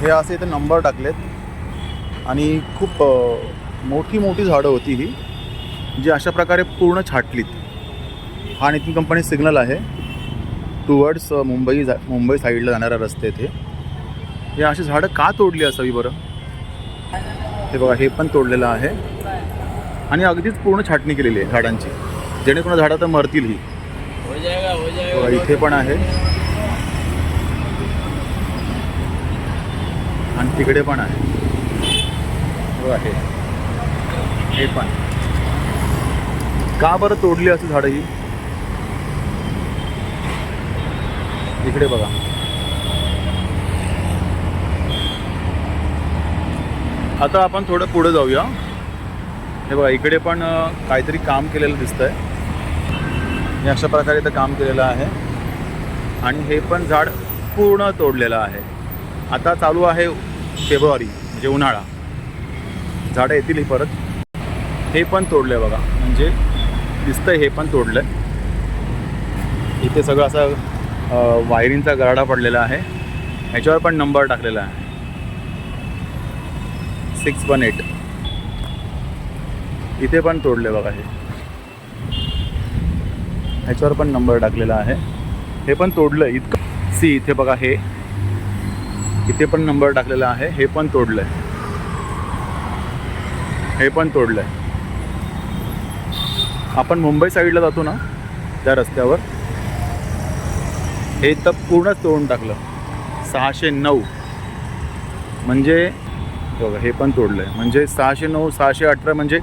हे असे इथे नंबर टाकलेत. आणि खूप मोठी मोठी झाडं होती ही जी अशा प्रकारे पूर्ण छाटलीत. हा नितीन कंपनी सिग्नल आहे. टुवर्ड्स मुंबई जा मुंबई साईडला जाणारा रस्ते ते. हे अशी झाडं का तोडली असावी बरं? हे बघा हे पण तोडलेलं आहे. आणि अगदीच पूर्ण छाटणी केलेली आहे झाडांची. जेणेकरून झाडं तर मरतील ही. हो जाएगा हो जाएगा इथे पण आहे. आणि तिकडे पण आहे. हो हे. हे पण. का बरं तोडली असं झाडं ही? इकडे बघा. आता आपण थोडं पुढे जाऊया. हे बघा इकडे पण काहीतरी काम केलेलं दिसतंय. हे अशा प्रकारे इथं काम केलेलं आहे. आणि हे पण झाड पूर्ण तोडलेलं आहे. आता चालू आहे फेब्रुवारी म्हणजे उन्हाळा. झाडं येतील ही परत. हे पण तोडलं बघा. म्हणजे दिसतंय हे पण तोडलं इथे सगळं असं वायरिंगचा गराडा पडलेला आहे. ह्याच्यावर पण नंबर टाकलेला आहे. Six one eight. इथे पण तोडले बघा हे. ह्याच्यावर पण नंबर टाकलेला आहे. हे पण तोडलं इतकं सी इथे बघा हे. इथे पण नंबर टाकलेला आहे. हे पण तोडलंय. हे पण तोडलंय. आपण मुंबई साईडला जातो ना त्या रस्त्यावर. हे तर पूर्णच तोडून टाकलं. सहाशे नऊ. म्हणजे बघा हे पण तोडलं आहे म्हणजे सहाशे नऊ सहाशे अठरा म्हणजे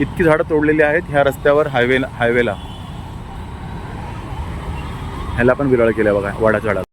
इतकी झाडं तोडलेली आहेत ह्या रस्त्यावर हायवेला हायवेला. ह्याला पण विरळ केल्या बघा वाडाच्या झाडाला.